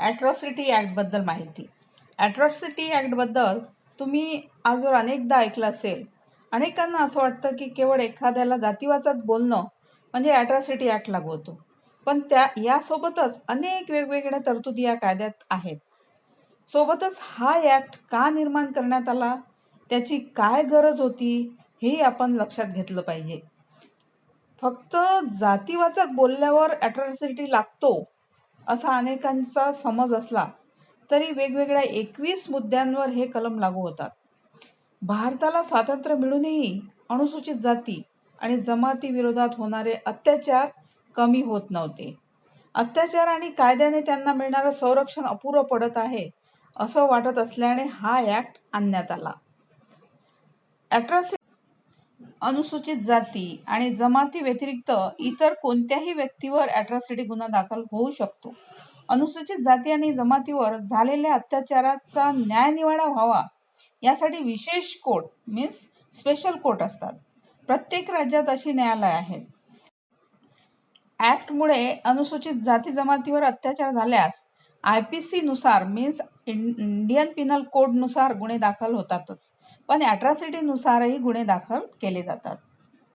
Atrocity ॲक्टबद्दल माहिती. Atrocity ॲक्टबद्दल तुम्ही आजवर अनेकदा ऐकलं असेल अनेकांना असं वाटतं की केवळ एखाद्याला जातीवाचक बोलणं म्हणजे ॲट्रॉसिटी ॲक्ट लागू होतो. पण त्या यासोबतच अनेक वेगवेगळ्या तरतुदी या कायद्यात आहेत. सोबतच हा ॲक्ट का निर्माण करण्यात आला त्याची काय गरज होती हेही आपण लक्षात घेतलं पाहिजे. फक्त जातीवाचक बोलल्यावर ॲट्रॉसिटी लागतो असा अनेकांचा समज असला तरी वेगवेगळ्या एकवीस मुद्द्यांवर हे कलम लागू होतात. भारताला स्वातंत्र्य मिळूनही अनुसूचित जाती आणि जमाती विरोधात होणारे अत्याचार कमी होत नव्हते. अत्याचार आणि कायद्याने त्यांना मिळणारं संरक्षण अपुरं पडत आहे असं वाटत असल्याने हा ऍक्ट आणण्यात आला. ॲट्रॉसिटी अनुसूचित जाती आणि जमाती व्यतिरिक्त इतर कोणत्याही व्यक्तीवर अॅट्रॉसिटी गुन्हा दाखल होऊ शकतो. अनुसूचित जाती आणि जमातीवर झालेल्या अत्याचाराचा न्यायनिवाडा व्हावा यासाठी विशेष कोर्ट मीन्स स्पेशल कोर्ट असतात. प्रत्येक राज्यात अशी न्यायालय आहेत. ॲक्टमुळे अनुसूचित जाती जमातीवर अत्याचार झाल्यास आय पी सी नुसार मीन्स इंडियन पिनल कोडनुसार गुन्हे दाखल होतातच. पण ॲट्रॉसिटीनुसारही गुन्हे दाखल केले जातात.